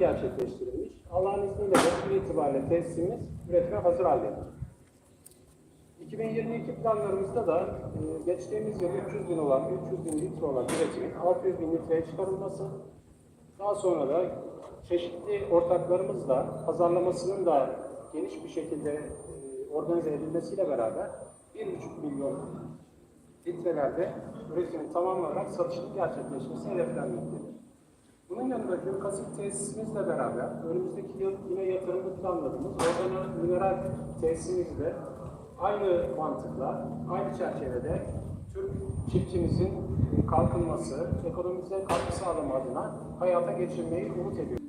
gerçekleştirilmiş. Allah'ın izniyle bugün itibariyle tesisimiz üretime hazır halde. 2022 planlarımızda da e, geçtiğimiz yıl 300 bin olan, 300 bin litre olan üretimin 600 bin litreye çıkarılması, daha sonra da çeşitli ortaklarımızla pazarlamasının da geniş bir şekilde e, organize edilmesiyle beraber 1,5 milyon litrelerde üretimin tamamlanarak satışın gerçekleşmesi hedeflenmektedir. Bunun yanında gök asit tesisimizle beraber önümüzdeki yıl yine yatırımı planladığımız organo mineral tesisimizde aynı mantıkla, aynı çerçevede Türk çiftçimizin e, kalkınması, ekonomimize katkı sağlama adına hayata geçirmeyi umut ediyoruz.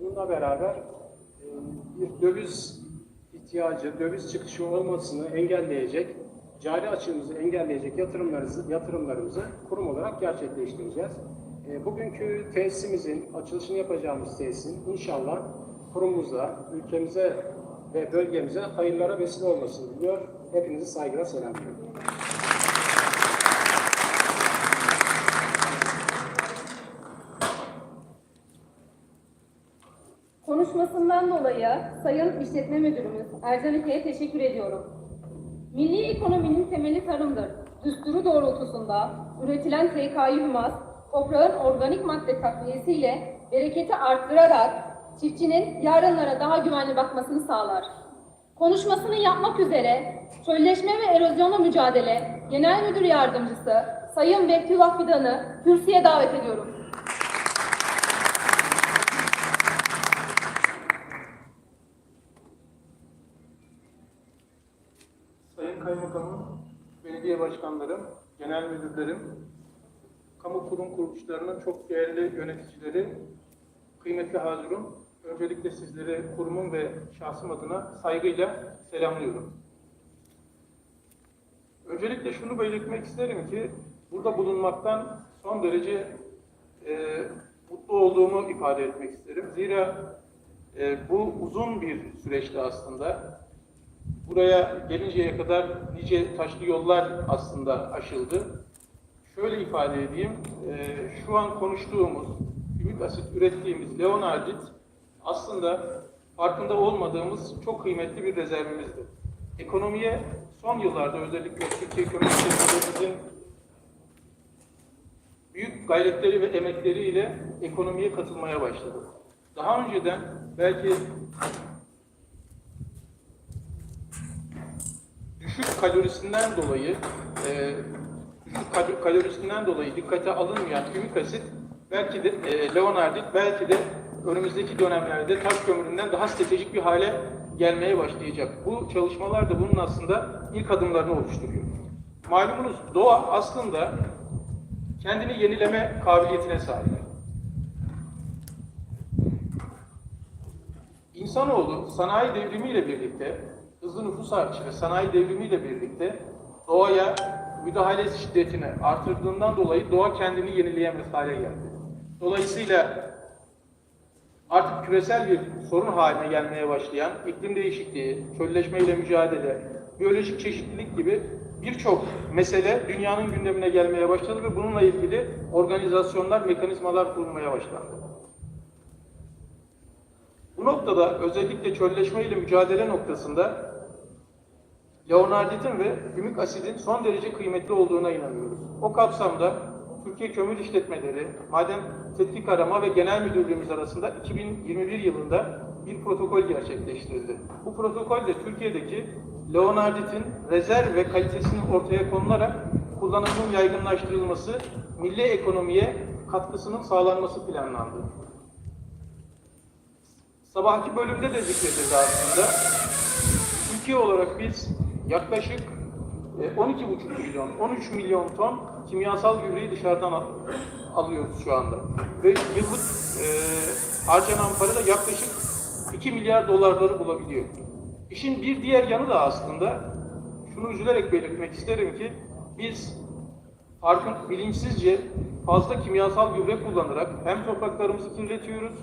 Bununla beraber e, bir döviz ihtiyacı, döviz çıkışı olmasını engelleyecek, cari açığımızı engelleyecek yatırımlarımızı, yatırımlarımızı kurum olarak gerçekleştireceğiz. E, Bugünkü tesisimizin, açılışını yapacağımız tesisin inşallah kurumumuza, ülkemize ve bölgemize hayırlara vesile olmasını diliyor. Hepinizi saygıyla selamlıyorum. Konuşmasından dolayı Sayın İşletme Müdürümüz Ercan İpe'ye teşekkür ediyorum. Milli ekonominin temeli tarımdır. Düsturu doğrultusunda üretilen TKİ hümas, toprağın organik madde takviyesiyle bereketi arttırarak çiftçinin yarınlara daha güvenli bakmasını sağlar. Konuşmasını yapmak üzere Çölleşme ve Erozyonla Mücadele Genel Müdür Yardımcısı Sayın Vektullah Fidan'ı kürsüye davet ediyorum. Sayın Kaymakamım, belediye başkanlarım, genel müdürlerim, kamu kurum kuruluşlarının çok değerli yöneticileri, kıymetli hazurum, öncelikle sizleri kurumum ve şahsım adına saygıyla selamlıyorum. Öncelikle şunu belirtmek isterim ki, burada bulunmaktan son derece e, mutlu olduğumu ifade etmek isterim. Zira e, bu uzun bir süreçti aslında. Buraya gelinceye kadar nice taşlı yollar aslında aşıldı. Şöyle ifade edeyim, e, şu an konuştuğumuz, ümit asit ürettiğimiz Leonardit aslında farkında olmadığımız çok kıymetli bir rezervimizdi. Ekonomiye son yıllarda özellikle Türkiye Kömür Şirketimizin büyük gayretleri ve emekleriyle ekonomiye katılmaya başladı. Daha önceden belki düşük kalorisinden dolayı e, kalorisinden dolayı dikkate alınmayan ümik asit belki de e, leonardit belki de önümüzdeki dönemlerde taş kömüründen daha stratejik bir hale gelmeye başlayacak. Bu çalışmalar da bunun aslında ilk adımlarını oluşturuyor. Malumunuz doğa aslında kendini yenileme kabiliyetine sahip. İnsanoğlu sanayi devrimiyle birlikte, hızlı nüfus artışı ve sanayi devrimiyle birlikte doğaya müdahale şiddetini artırdığından dolayı doğa kendini yenileyemez hale geldi. Dolayısıyla artık küresel bir sorun haline gelmeye başlayan iklim değişikliği, çölleşmeyle mücadele, biyolojik çeşitlilik gibi birçok mesele dünyanın gündemine gelmeye başladı ve bununla ilgili organizasyonlar, mekanizmalar kurulmaya başlandı. Bu noktada özellikle çölleşme ile mücadele noktasında leonarditin ve ümik asidin son derece kıymetli olduğuna inanıyoruz. O kapsamda Türkiye Kömür İşletmeleri, Maden Tetkik Arama ve Genel Müdürlüğümüz arasında 2021 yılında bir protokol gerçekleştirildi. Bu protokol de Türkiye'deki leonarditin rezerv ve kalitesinin ortaya konularak kullanımının yaygınlaştırılması, milli ekonomiye katkısının sağlanması planlandı. Sabahki bölümde de zikredildi aslında. Türkiye olarak biz yaklaşık e, 12,5 milyon, 13 milyon ton kimyasal gübreyi dışarıdan al- alıyoruz şu anda. Ve yıllık e, harcanan para da yaklaşık 2 milyar dolarları bulabiliyor. İşin bir diğer yanı da aslında şunu üzülerek belirtmek isterim ki biz farkın bilinçsizce fazla kimyasal gübre kullanarak hem topraklarımızı kirletiyoruz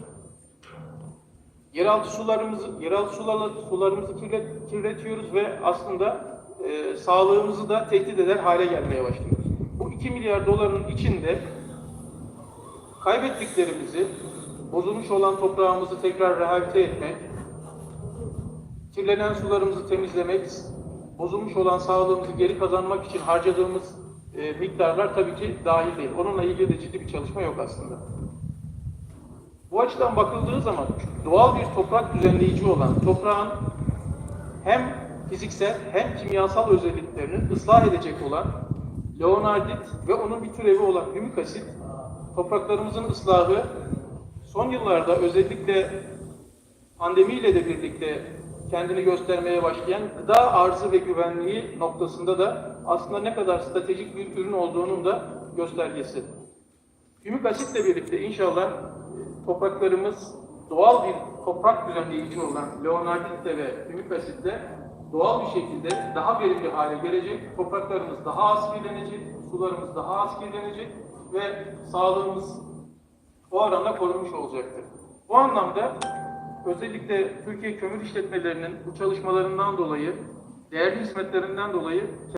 Yeraltı sularımızı, yeraltı sularımızı kirlet, kirletiyoruz ve aslında e, sağlığımızı da tehdit eder hale gelmeye başlıyoruz. Bu 2 milyar doların içinde kaybettiklerimizi bozulmuş olan toprağımızı tekrar rehabilite etmek, kirlenen sularımızı temizlemek, bozulmuş olan sağlığımızı geri kazanmak için harcadığımız e, miktarlar tabii ki dahil değil. Onunla ilgili de ciddi bir çalışma yok aslında. Bu açıdan bakıldığı zaman doğal bir toprak düzenleyici olan toprağın hem fiziksel hem kimyasal özelliklerini ıslah edecek olan leonardit ve onun bir türevi olan hümik asit topraklarımızın ıslahı son yıllarda özellikle pandemiyle de birlikte kendini göstermeye başlayan gıda arzı ve güvenliği noktasında da aslında ne kadar stratejik bir ürün olduğunun da göstergesi. Hümik asitle birlikte inşallah topraklarımız doğal bir toprak düzenleyici olan leonarditle ve hümik asitle doğal bir şekilde daha verimli hale gelecek. Topraklarımız daha az kirlenecek, sularımız daha az kirlenecek ve sağlığımız o oranla korunmuş olacaktır. Bu anlamda özellikle Türkiye kömür işletmelerinin bu çalışmalarından dolayı, değerli hizmetlerinden dolayı